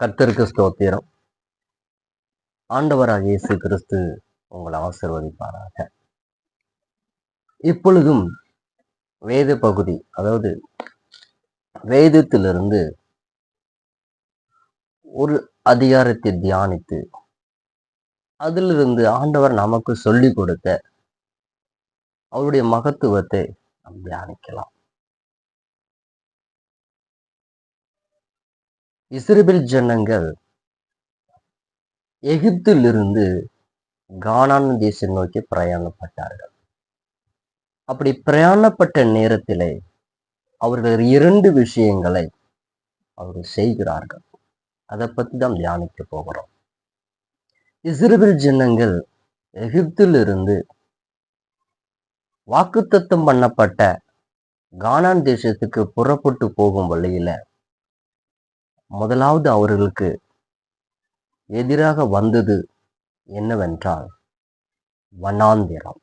கர்த்தருக்கு ஸ்தோத்திரம். ஆண்டவராக இயேசு கிறிஸ்து உங்களை ஆசிர்வதிப்பாராக. இப்பொழுதும் வேத பகுதி அதாவது வேதத்திலிருந்து ஒரு அதிகாரத்தை தியானித்து அதிலிருந்து ஆண்டவர் நமக்கு சொல்லிக் கொடுத்த அவருடைய மகத்துவத்தை நாம் தியானிக்கலாம். இஸ்ரேல் ஜனங்கள் எகிப்திலிருந்து கானான் தேசம் நோக்கி பிரயாணப்பட்டார்கள். அப்படி பிரயாணப்பட்ட நேரத்திலே அவர்கள் இரண்டு விஷயங்களை அவர்கள் செய்கிறார்கள். அதை பத்தி தான் தியானிக்க போகிறோம். இஸ்ரேல் ஜனங்கள் எகிப்திலிருந்து வாக்குத்தத்தம் பண்ணப்பட்ட கானான் தேசத்துக்கு புறப்பட்டு போகும் வழியில முதலாவது அவர்களுக்கு எதிராக வந்தது என்னவென்றால் வனாந்திரம்.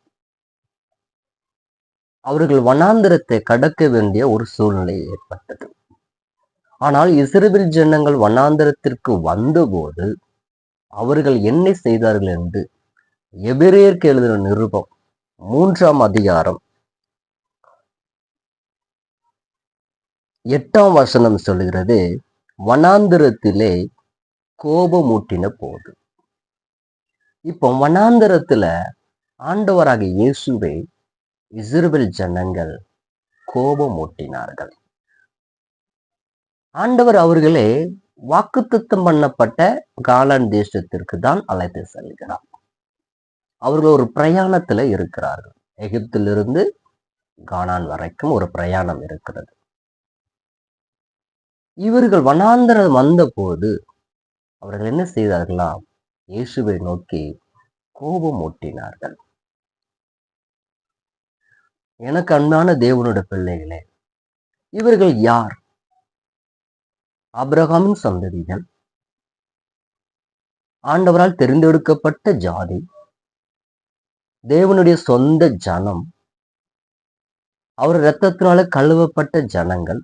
அவர்கள் வனாந்திரத்தை கடக்க வேண்டிய ஒரு சூழ்நிலை ஏற்பட்டது. ஆனால் இஸ்ரேல் ஜனங்கள் வனாந்திரத்திற்கு வந்தபோது அவர்கள் என்ன செய்தார்கள் என்று எபிரேயருக்கு எழுதின நிருபம் மூன்றாம் அதிகாரம் எட்டாம் வசனம் சொல்கிறது வனாந்திரத்திலே கோபமூட்டின போது. இப்போ வனாந்திரத்துல ஆண்டவராக இயேசுவை இஸ்ரவேல் ஜனங்கள் கோபமூட்டினார்கள். ஆண்டவர் அவர்களே வாக்குத்தத்தம் பண்ணப்பட்ட காலான் தேசத்திற்கு தான் அழைத்து செல்கிறார். அவர்கள் ஒரு பிரயாணத்துல இருக்கிறார்கள். எகிப்திலிருந்து கானான் வரைக்கும் ஒரு பிரயாணம் இருக்கிறது. இவர்கள் வனாந்தரம் வந்தபோது அவர்கள் என்ன செய்தார்களாம் இயேசுவை நோக்கி கோபம் ஓட்டினார்கள் எனக்கு அன்பான தேவனோட பிள்ளைகளே இவர்கள் யார்? அப்ரஹாமின் சந்ததிகள். ஆண்டவரால் தெரிந்தெடுக்கப்பட்ட ஜாதி. தேவனுடைய சொந்த ஜனம். அவர் இரத்தத்தினால கழுவப்பட்ட ஜனங்கள்.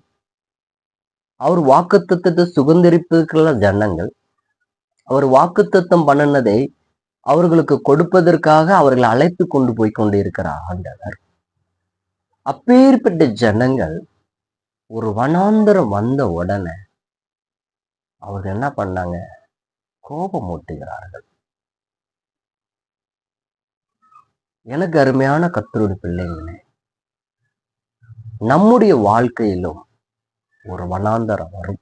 அவர் வாக்குத்தத்தத்தை சுதந்திரிப்பதற்குள்ள ஜனங்கள். அவர் வாக்குத்தத்தம் பண்ணினதை அவர்களுக்கு கொடுப்பதற்காக அவர்களை அழைத்து கொண்டு போய் கொண்டிருக்கிறார் ஆண்டவர். அப்பேற்பட்ட ஜனங்கள் ஒரு வனாந்தரம் வந்த உடனே அவர்கள் என்ன பண்ணாங்க? கோபம் ஓட்டுகிறார்கள் எனக்கு அருமையான கத்தருடைய பிள்ளைங்களே நம்முடைய வாழ்க்கையிலும் ஒரு வனாந்தரம் வரும்.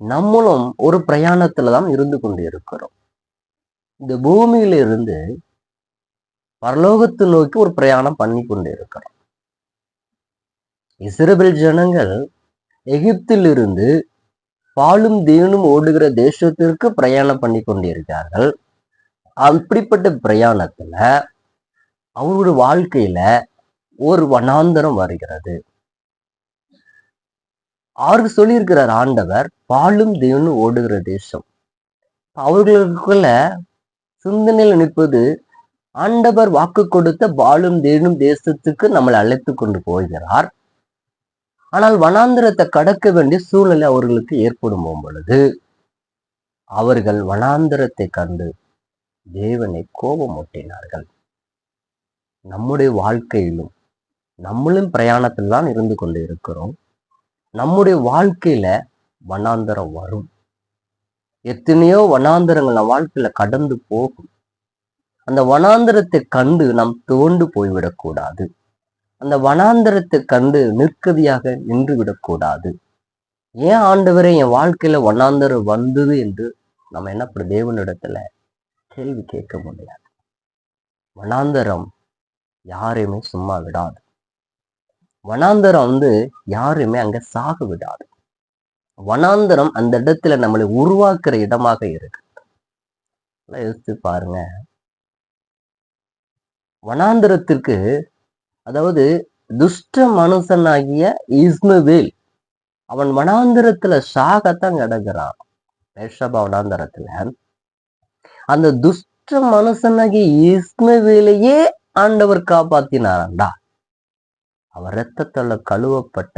நம்மளும் ஒரு பிரயாணத்துல தான் இருந்து கொண்டு இருக்கிறோம் இந்த பூமியில இருந்து பரலோகத்தை நோக்கி ஒரு பிரயாணம் பண்ணி கொண்டு இருக்கிறோம் இஸ்ரேல் ஜனங்கள் எகிப்தில் இருந்து பாலும் தேனும் ஓடுகிற தேசத்திற்கு பிரயாணம் பண்ணி கொண்டிருக்கிறார்கள். அப்படிப்பட்ட பிரயாணத்துல அவருடைய வாழ்க்கையில ஒரு வனாந்தரம் வருகிறது. அவருக்கு சொல்லியிருக்கிறார் ஆண்டவர் பாலும் தேவனும் ஓடுகிற தேசம். அவர்களுக்குள்ள சிந்தனையில் நிற்பது ஆண்டவர் வாக்கு கொடுத்த பாலும் தேனும் தேசத்துக்கு நம்மளை அழைத்து கொண்டு போகிறார். ஆனால் வனாந்திரத்தை கடக்க வேண்டிய சூழ்நிலை அவர்களுக்கு ஏற்படும் பொழுது அவர்கள் வனாந்திரத்தை கண்டு தேவனை கோபமூட்டினார்கள் நம்முடைய வாழ்க்கையிலும் நம்மளும் பிரயாணத்தில் தான் இருந்து கொண்டு இருக்கிறோம். நம்முடைய வாழ்க்கையில வனாந்தரம் வரும். எத்தனையோ வனாந்தரங்கள் நம் வாழ்க்கையில கடந்து போகும். அந்த வனாந்தரத்தை கண்டு நாம் தோண்டு போய்விடக்கூடாது அந்த வனாந்தரத்தை கண்டு நிற்கதியாக நின்று விடக்கூடாது ஏன் ஆண்டவரே என் வாழ்க்கையில வனாந்தரம் வந்தது என்று நம்ம என்ன பண்ண தேவனிடத்துல கேள்வி கேட்க முடியாது. வனாந்தரம் யாரையுமே சும்மா விடாது. வனாந்தரம் வந்து யாருமே அங்க சாக விடாது வனாந்தரம் அந்த இடத்துல நம்மளை உருவாக்குற இடமாக இருக்கு. யோசிச்சு பாருங்க. வனாந்தரத்திற்கு அதாவது துஷ்ட மனுஷனாகிய இஸ்மவேல் அவன் வனாந்தரத்துல சாகத்தான் கிடக்குறான். பேஷபா வனாந்தரத்துல. அந்த துஷ்ட மனுஷனாகிய இஸ்மவேலையே ஆண்டவர் காப்பாத்தினாராண்டா? அவர் இரத்தத்தால கழுவப்பட்ட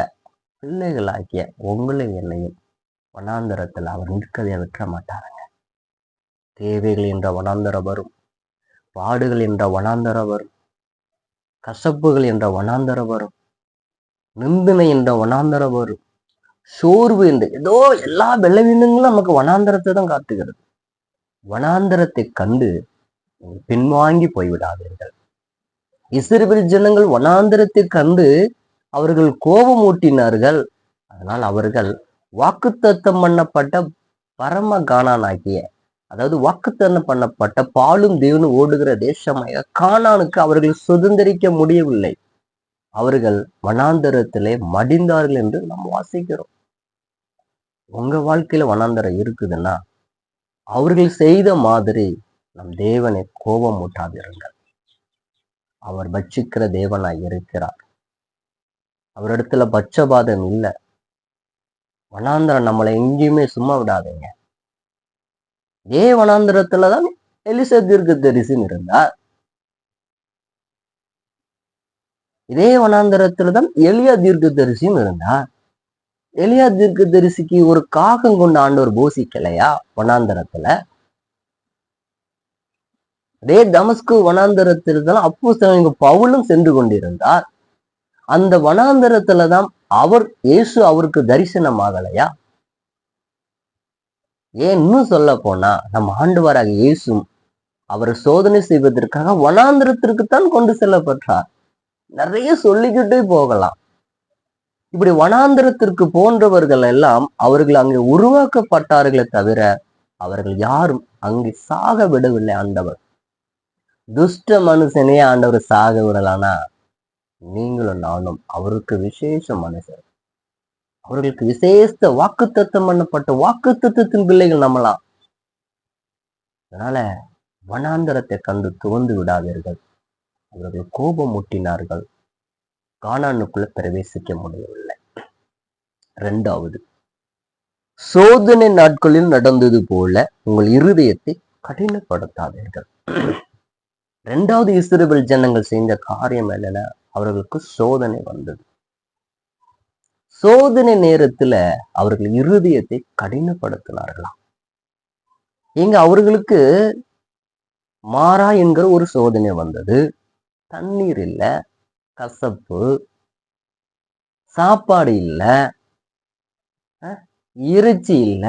பிள்ளைகளாகிய உங்களை என்னையும் வனாந்தரத்தில் அவர் நிற்கதையை விட்டுற மாட்டாருங்க. தேவைகள் என்ற வனாந்தரம் வரும் பாடுகள் என்ற வனாந்தரம் வரும் கசப்புகள் என்ற வனாந்தரம் வரும் நிந்தனை என்ற வனாந்தரம் வரும் சோர்வு என்ற ஏதோ எல்லா பலவீனங்களும் நமக்கு வனாந்தரத்தை தான் காட்டுகிறது. வனாந்தரத்தை கண்டு பின்வாங்கி போய்விடாதீர்கள். இஸ்ரேல் ஜனங்கள் வனாந்திரத்தை கண்டு அவர்கள் கோபமூட்டினார்கள் அதனால் அவர்கள் வாக்குத்தத்தம் பண்ணப்பட்ட பரம கானானாகிய அதாவது வாக்குத்தத்தம் பண்ணப்பட்ட பாலும் தேவனும் ஓடுகிற தேசமாக கானானுக்கு அவர்கள் சுதந்திரிக்க முடியவில்லை. அவர்கள் வனாந்தரத்திலே மடிந்தார்கள் என்று நாம் வாசிக்கிறோம். உங்க வாழ்க்கையில வனாந்தரம் இருக்குதுன்னா அவர்கள் செய்த மாதிரி நம் தேவனை கோபம் ஊட்டாதிருங்கள். அவர் பட்சிக்கிற தேவனாய் இருக்கிறார். அவரிடத்துல பட்சபாதம் இல்லை. வனாந்திரம் நம்மளை எங்கேயுமே சும்மா விடாதீங்க. இதே வனாந்தரத்துலதான் எலிசா தீர்க்க தரிசின்னு இருந்தார். இதே வனாந்தரத்துலதான் எலியா தீர்க்க தரிசியும் இருந்தார். எலியா தீர்க்க தரிசிக்கு ஒரு காகம் கொண்ட ஆண்டவர் போசிக்கலையா வனாந்திரத்துல? அதே தமஸ்கு வனாந்தரத்தில் தான் அப்போ பவுலும் சென்று கொண்டிருந்தார். அந்த வனாந்தரத்துல தான் அவர் இயேசு அவருக்கு தரிசனமாகலையா? ஏன் இன்னும் சொல்ல போனா நம்ம ஆண்டுவாராக இயேசு அவரை சோதனை செய்வதற்காக வனாந்திரத்திற்கு தான் கொண்டு செல்லப்பட்டார். நிறைய சொல்லிக்கிட்டே போகலாம். இப்படி வனாந்திரத்திற்கு போன்றவர்கள் எல்லாம் அவர்கள் அங்கே உருவாக்கப்பட்டார்களே தவிர அவர்கள் யாரும் அங்கே சாக விடவில்லை ஆண்டவர். துஷ்ட மனுஷனே ஆண்டவர் சாக விடலானா? நீங்களும் நானும் அவருக்கு விசேஷ மனுஷர். அவர்களுக்கு விசேஷ வாக்குத்தத்தம் பண்ணப்பட்ட வாக்குத்தத்தத்தின் பிள்ளைகள் நம்மளாம். அதனால வனாந்தரத்தை கண்டு துவந்து விடாதீர்கள். அவர்கள் கோபம் முட்டினார்கள் காணானுக்குள்ள பிரவேசிக்க முடியவில்லை. ரெண்டாவது சோதனை நாட்களில் நடந்தது போல உங்கள் இருதயத்தை கடினப்படுத்தாதீர்கள். ரெண்டாவது இஸ்ரவேல் ஜனங்கள் செய்த காரியம் என்னன்னா அவர்களுக்கு சோதனை வந்தது. சோதனை நேரத்துல அவர்கள் இருதயத்தை கடினப்படுத்தினார்களாம் எங்க அவர்களுக்கு மாறா என்கிற ஒரு சோதனை வந்தது. தண்ணீர் இல்ல கசப்பு சாப்பாடு இல்ல இறைச்சி இல்ல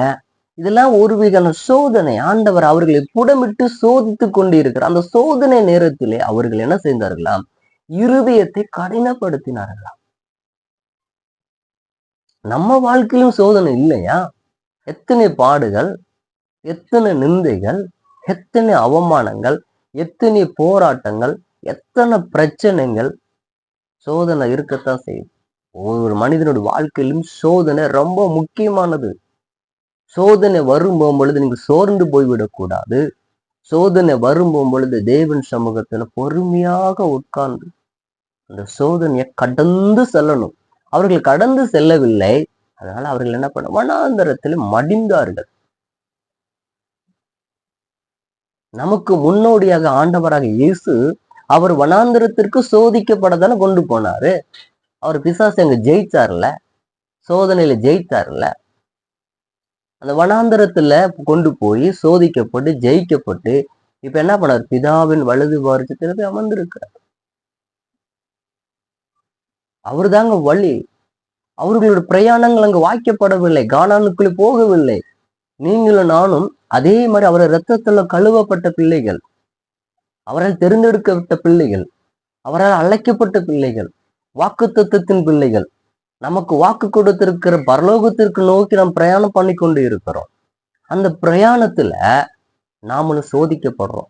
இதெல்லாம் ஒரு வகையான சோதனை. ஆண்டவர் அவர்களை புடமிட்டு சோதித்து கொண்டிருக்கிறார். அந்த சோதனை நேரத்திலே அவர்கள் என்ன செய்தார்களாம்? இருதயத்தை கடினப்படுத்தினார்களாம். நம்ம வாழ்க்கையிலும் சோதனை இல்லையா? எத்தனை பாடுகள் எத்தனை நிந்தைகள் எத்தனை அவமானங்கள் எத்தனை போராட்டங்கள் எத்தனை பிரச்சனைகள்? சோதனை இருக்கத்தான் செய்யும். ஒவ்வொரு மனிதனுடைய வாழ்க்கையிலும் சோதனை ரொம்ப முக்கியமானது. சோதனை வரும் பொழுது நீங்க சோர்ந்து போய்விடக்கூடாது. சோதனை வரும் பொழுது தேவன் சமூகத்துல பொறுமையாக உட்கார்ந்து அந்த சோதனையை கடந்து செல்லணும். அவர்கள் கடந்து செல்லவில்லை. அதனால அவர்கள் என்ன பண்ண வனாந்தரத்தில் மடிந்தார்கள். நமக்கு முன்னோடியாக ஆண்டவராக இயேசு அவர் வனாந்தரத்திற்கு சோதிக்கப்படத்தானே கொண்டு போனாரு. அவர் பிசாசு எங்க ஜெயிச்சார்ல? சோதனையில ஜெயித்தார்ல? அந்த வனாந்தரத்துல கொண்டு போய் சோதிக்கப்பட்டு ஜெயிக்கப்பட்டு இப்ப என்ன பண்ணார்? பிதாவின் வலது பாரிசத்துல போய் அமர்ந்திருக்கிறார். அவர் தாங்க வழி. அவர்களோட பிரயாணங்கள் அங்கு வாய்க்கப்படவில்லை கானானுக்குள்ளே போகவில்லை. நீங்களும் நானும் அதே மாதிரி அவரை ரத்தத்துல கழுவப்பட்ட பிள்ளைகள் அவரால் தெரிந்தெடுக்கப்பட்ட பிள்ளைகள் அவரால் அழைக்கப்பட்ட பிள்ளைகள் வாக்குத்தத்தத்தின் பிள்ளைகள் நமக்கு வாக்கு கொடுத்திருக்கிற பரலோகத்திற்கு நோக்கி நாம் பிரயாணம் பண்ணி கொண்டு இருக்கிறோம். அந்த பிரயாணத்துல நாமளும் சோதிக்கப்படுறோம்.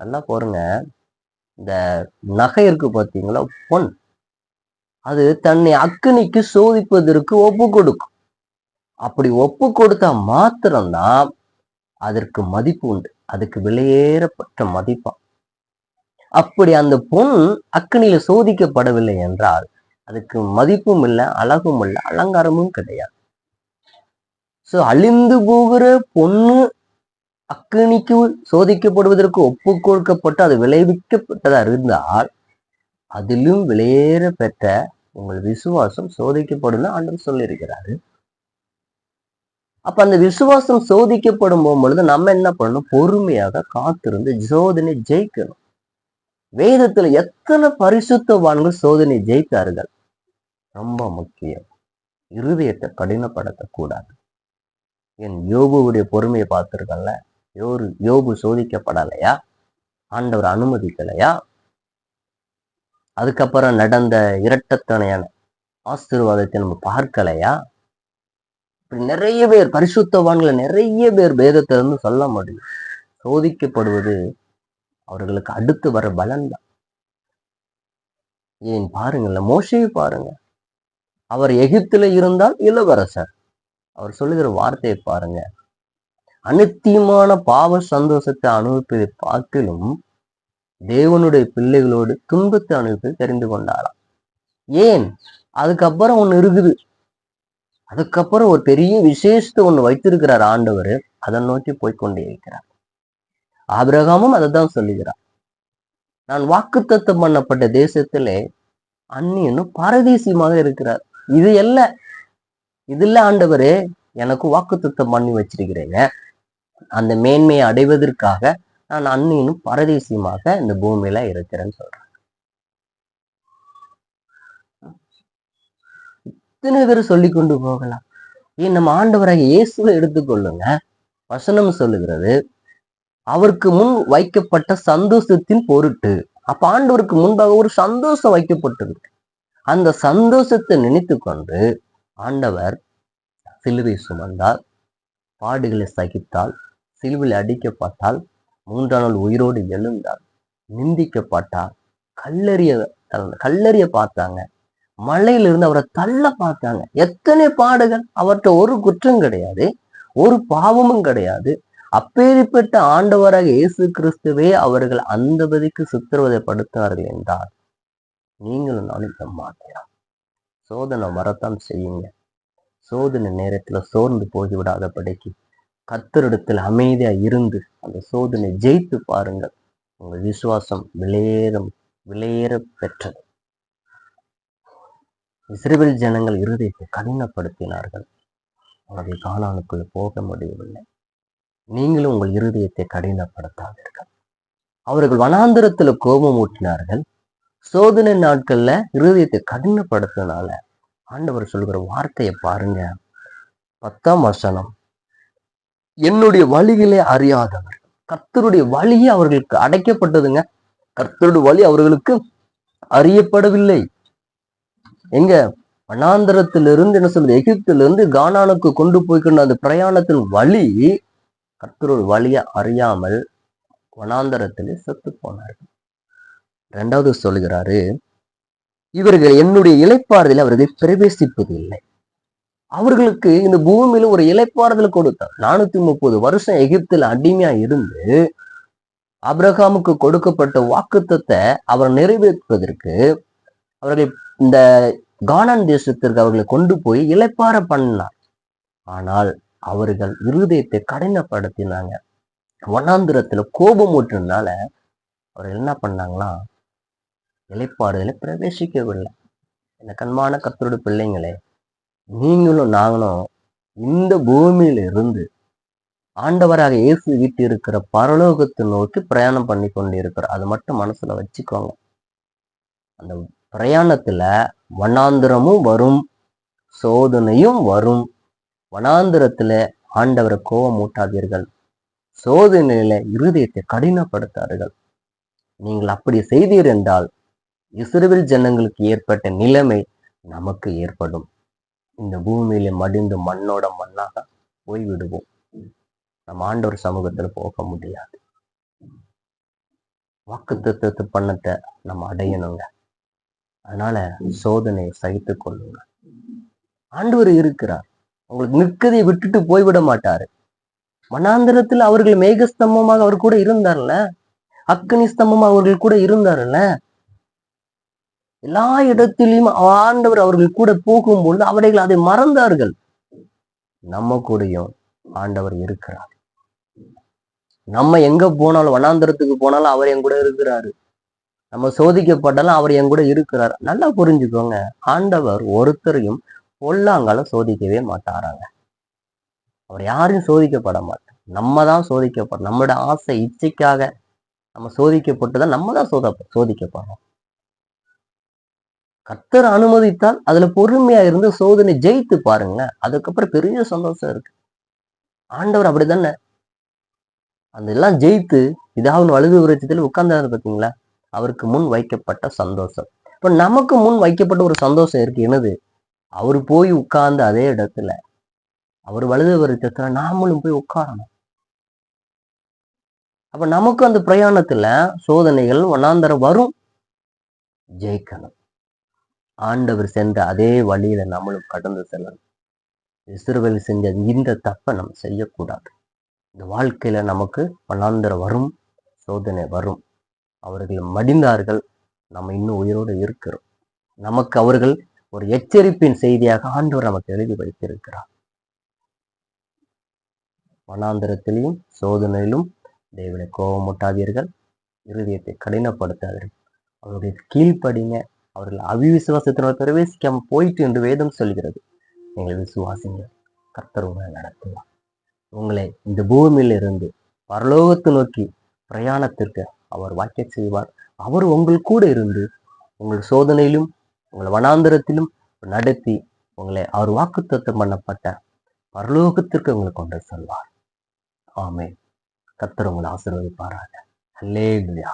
நல்லா பாருங்க. இந்த நகை இருக்கு பார்த்தீங்களா பொன். அது தன்னை அக்கினிக்கு சோதிப்பதற்கு ஒப்பு கொடுக்கும். அப்படி ஒப்பு கொடுத்தா மாத்திரம்தான் அதற்கு மதிப்பு உண்டு. அதுக்கு விலையேறப்பட்ட மதிப்பா. அப்படி அந்த பொன் அக்கினியில சோதிக்கப்படவில்லை என்றால் அதுக்கு மதிப்பும் இல்லை அழகும் இல்லை அலங்காரமும் கிடையாது. சோ அழிந்து போகிற பொண்ணு அக்கினிக்கு சோதிக்கப்படுவதற்கு ஒப்பு கொடுக்கப்பட்டு அது விளைவிக்கப்பட்டதா இருந்தால் அதிலும் வெளியேற பெற்ற உங்கள் விசுவாசம் சோதிக்கப்படும் ஆண்டவர் சொல்லியிருக்கிறாரு. அப்ப அந்த விசுவாசம் சோதிக்கப்படும் போகும்பொழுது நம்ம என்ன பண்ணணும்? பொறுமையாக காத்திருந்து சோதனை ஜெயிக்கணும். வேதத்துல எத்தனை பரிசுத்தவான்கள் சோதனை ஜெயித்தார்கள்? ரொம்ப முக்கியம். இருதயத்தை கடினப்படுத்த கூடாது என் யோபுவுடைய பொறுமையை பார்த்துருக்கல யோரு யோபு சோதிக்கப்படலையா? ஆண்டவர் அனுமதிக்கலையா? அதுக்கப்புறம் நடந்த இரட்டத்தனையான ஆசீர்வாதத்தை நம்ம பார்க்கலையா? இப்படி நிறைய பேர் பரிசுத்தவான்களை நிறைய பேர் வேதத்தை சொல்ல முடியும். சோதிக்கப்படுவது அவர்களுக்கு அடுத்து வர பலன் தான். ஏன் பாருங்கள்ல மோசையை பாருங்க. அவர் எகிப்துல இருந்தால் இளவரசர். அவர் சொல்லுகிற வார்த்தையை பாருங்க. அனித்தியமான பாவ சந்தோஷத்தை அனுபவிப்பதை பார்க்கிலும் தேவனுடைய பிள்ளைகளோடு துன்பத்தை அனுபவிப்பதை தெரிந்து கொண்டாராம். ஏன்? அதுக்கப்புறம் ஒண்ணு இருக்குது. அதுக்கப்புறம் ஒரு பெரிய விசேஷத்தை ஒண்ணு வைத்திருக்கிறார் ஆண்டவர். அதை நோக்கி போய்க்கொண்டே இருக்கிறார். ஆபிரகாமும் அதை தான் சொல்லுகிறார். நான் வாக்குத்தத்தம் பண்ணப்பட்ட தேசத்திலே அந்நியனும் பாரதீசியமாக இருக்கிறார். இது அல்ல. இது இல்ல ஆண்டவரே எனக்கு வாக்குத்தத்தம் பண்ணி வச்சிருக்கிறீங்க. அந்த மேன்மையை அடைவதற்காக நான் அன்னியனும் பரதேசியமாக இந்த பூமியில இருக்கிறேன்னு சொல்றேன் இத்தனை பேர் சொல்லி கொண்டு போகலாம். ஏன் நம்ம ஆண்டவராக இயேசுவை எடுத்துக்கொள்ளுங்க வசனம் சொல்லுகிறது. அவருக்கு முன் வைக்கப்பட்ட சந்தோஷத்தின் பொருட்டு. அப்ப ஆண்டவருக்கு முன்பாக ஒரு சந்தோஷம் வைக்கப்பட்டிருக்கு. அந்த சந்தோஷத்தை நினைத்து கொண்டு ஆண்டவர் சிலுவை சுமந்தார். பாடுகளை சகித்தால் சிலுவையில் அடிக்கப்பட்டால் மூன்றாம் நாள் உயிரோடு எழுந்தால் நிந்திக்கப்பட்டார். கல்லறிய கல்லறிய பார்த்தாங்க. மலையிலிருந்து அவரை தள்ள பார்த்தாங்க. எத்தனை பாடுகள்? அவர்கிட்ட ஒரு குற்றம் கிடையாது. ஒரு பாவமும் கிடையாது. அப்பேறிப்பட்ட ஆண்டவராக இயேசு கிறிஸ்துவே அவர்கள் அந்த பதிக்கு சித்திரவதைப்படுத்தார்கள் என்றால் நீங்களும் நினைக்க மாட்டேன் சோதனை வரத்தான் செய்யுங்க. சோதனை நேரத்துல சோர்ந்து போய்விடாதபடிக்கு கத்தரிடத்தில் அமைதியா இருந்து அந்த சோதனை ஜெயித்து பாருங்கள். உங்கள் விசுவாசம் விலையேறும் விலையேற பெற்றது. இஸ்ரேல் ஜனங்கள் இருதயத்தை கடினப்படுத்தினார்கள். அவர்கள் காணானுக்குள் போக முடியவில்லை. நீங்களும் உங்கள் இருதயத்தை கடினப்படுத்தாதீர்கள் அவர்கள் வனாந்திரத்துல கோபம் ஊட்டினார்கள். சோதனை நாட்கள்ல இருதயத்தை கடினப்படுத்தினால ஆண்டவர் சொல்கிற வார்த்தையை பாருங்க. பத்தாம் வசனம். என்னுடைய வழிகளே அறியாதவர். கர்த்தருடைய வழியே அவர்களுக்கு அடைக்கப்பட்டதுங்க. கர்த்தருடைய வழி அவர்களுக்கு அறியப்படவில்லை. எங்க? வனாந்தரத்திலிருந்து என்ன சொல்றது? எகிப்திலிருந்து கானானுக்கு கொண்டு போய்க்கணும் அந்த பிரயாணத்தின் வழி கர்த்தருள் வழிய அறியாமல் வனாந்தரத்திலே செத்து போனார்கள். ரெண்டாவது சொல்கிறாரு இவர்கள் என்னுடைய இலைப்பாறுதல் அவர்கள் பிரவேசிப்பது இல்லை. அவர்களுக்கு இந்த பூமியில ஒரு இலைப்பாறுதல் கொடுத்தார். நானூத்தி முப்பது வருஷம் எகிப்தில் அடிமையா இருந்து அப்ரஹாமுக்கு கொடுக்கப்பட்ட வாக்குத்தத்தை அவர் நிறைவேற்றுவதற்கு அவர்கள் இந்த கானான் தேசத்திற்கு அவர்களை கொண்டு போய் இலைப்பாற பண்ணார். ஆனால் அவர்கள் இருதயத்தை கடினப்படுத்தினாங்க. வண்ணாந்திரத்துல கோபம் ஊற்றுனால அவர்கள் என்ன பண்ணாங்களாம் இலைப்பாறுதலை பிரவேசிக்கவில்லை. இந்த கண்மான கத்தோட பிள்ளைங்களே நீங்களும் நாங்களும் இந்த பூமியில இருந்து ஆண்டவராக இயேசு வீட்டு இருக்கிற பரலோகத்தை நோக்கி பிரயாணம் பண்ணி கொண்டு இருக்கிறோம் அது மட்டும் மனசுல வச்சுக்கோங்க. அந்த பிரயாணத்துல வண்ணாந்திரமும் வரும் சோதனையும் வரும். வனாந்திரத்துல ஆண்டவரை கோபம் ஊட்டாதீர்கள் சோதனையில இருதயத்தை கடினப்படுத்தார்கள் நீங்கள் அப்படி செய்தீர் என்றால் இஸ்ரவேல் ஜனங்களுக்கு ஏற்பட்ட நிலைமை நமக்கு ஏற்படும். இந்த பூமியில மடிந்து மண்ணோட மண்ணாக போய்விடுவோம். நம்ம ஆண்டவர் சமூகத்துல போக முடியாது. வாக்கு பண்ணத்தை நம்ம அடையணுங்க. அதனால சோதனையை சகித்து கொள்ளுங்க. ஆண்டவர் இருக்கிறார். அவங்களுக்கு நிற்கதை விட்டுட்டு போய்விட மாட்டாரு. மனாந்திரத்தில் அவர்கள் மேகஸ்தம்பமாக அவர் கூட இருந்தார்ல? அக்னி ஸ்தம்பமா அவர்கள் கூட இருந்தார்ல? எல்லா இடத்திலையும் ஆண்டவர் அவர்கள் கூட போகும்பொழுது அவர்கள் அதை மறந்தார்கள். நம்ம கூடயும் ஆண்டவர் இருக்கிறார். நம்ம எங்க போனாலும் வனாந்திரத்துக்கு போனாலும் அவர் என் கூட இருக்கிறாரு. நம்ம சோதிக்கப்பட்டாலும் அவர் என் கூட இருக்கிறார். நல்லா புரிஞ்சுக்கோங்க. ஆண்டவர் ஒருத்தரையும் பொல்லாங்கால சோதிக்கவே மாட்டாராங்க. அவர் யாரும் சோதிக்கப்பட மாட்டார். நம்ம தான் சோதிக்கப்படும் நம்மளோட ஆசை இச்சைக்காக நம்ம சோதிக்கப்பட்டு தான் நம்ம தான் சோத சோதிக்கப்படுறோம் கர்த்தர் அனுமதித்தால் அதுல பொறுமையா இருந்து சோதனை ஜெயித்து பாருங்களேன் அதுக்கப்புறம் பெரிய சந்தோஷம் இருக்கு. ஆண்டவர் அப்படிதானே அந்த எல்லாம் ஜெயித்து இதாவது வலது விருட்சத்தில் உட்கார்ந்தாரு பார்த்தீங்களா அவருக்கு முன் வைக்கப்பட்ட சந்தோஷம். இப்ப நமக்கு முன் வைக்கப்பட்ட ஒரு சந்தோஷம் இருக்கு. என்னது? அவர் போய் உட்கார்ந்த அதே இடத்துல அவர் வலது விருட்சத்துல நாமளும் போய் உட்காரணும். அப்ப நமக்கு அந்த பிரயாணத்துல சோதனைகள் வண்ணாந்தரம் வரும். ஜெயிக்கணும். ஆண்டவர் சென்ற அதே வழியில நம்மளும் கடந்து செல்லணும். இஸ்ரவேல் செஞ்ச இந்த தப்பை நம்ம செய்யக்கூடாது. இந்த வாழ்க்கையில நமக்கு வண்ணாந்தரம் வரும் சோதனை வரும். அவர்கள் மடிந்தார்கள் நம்ம இன்னும் உயிரோடு இருக்கிறோம். நமக்கு அவர்கள் ஒரு எச்சரிப்பின் செய்தியாக ஆண்டவர் நமக்கு எழுதி வைத்திருக்கிறார். வனாந்தரத்திலையும் சோதனையிலும் தேவனை கோபமூட்டாதீர்கள் இருதயத்தை கடினப்படுத்தாதீர்கள். அவருடைய கீழ்ப்படிங்க அவர்கள் அவிவிசுவாசத்தினால் பிரவேசிக்காம போயிட்டு என்று வேதம் சொல்கிறது. நீங்கள் விசுவாசிங்க கர்த்தர் உங்களை நடத்துவார். உங்களை இந்த பூமியிலிருந்து பரலோகத்தை நோக்கி பிரயாணத்திற்கு அவர் வாக்கிய செய்வார். அவர் உங்கள் கூட இருந்து உங்கள் சோதனையிலும் உங்களை வனாந்தரத்திலும் நடத்தி உங்களை அவர் வாக்குத்தத்தம் பண்ணப்பட்ட பரலோகத்திற்கு உங்களை கொண்டு செல்வார். ஆமே கத்தர் உங்களை ஆசீர்வதிப்பாராக. ஹல்லேலுயா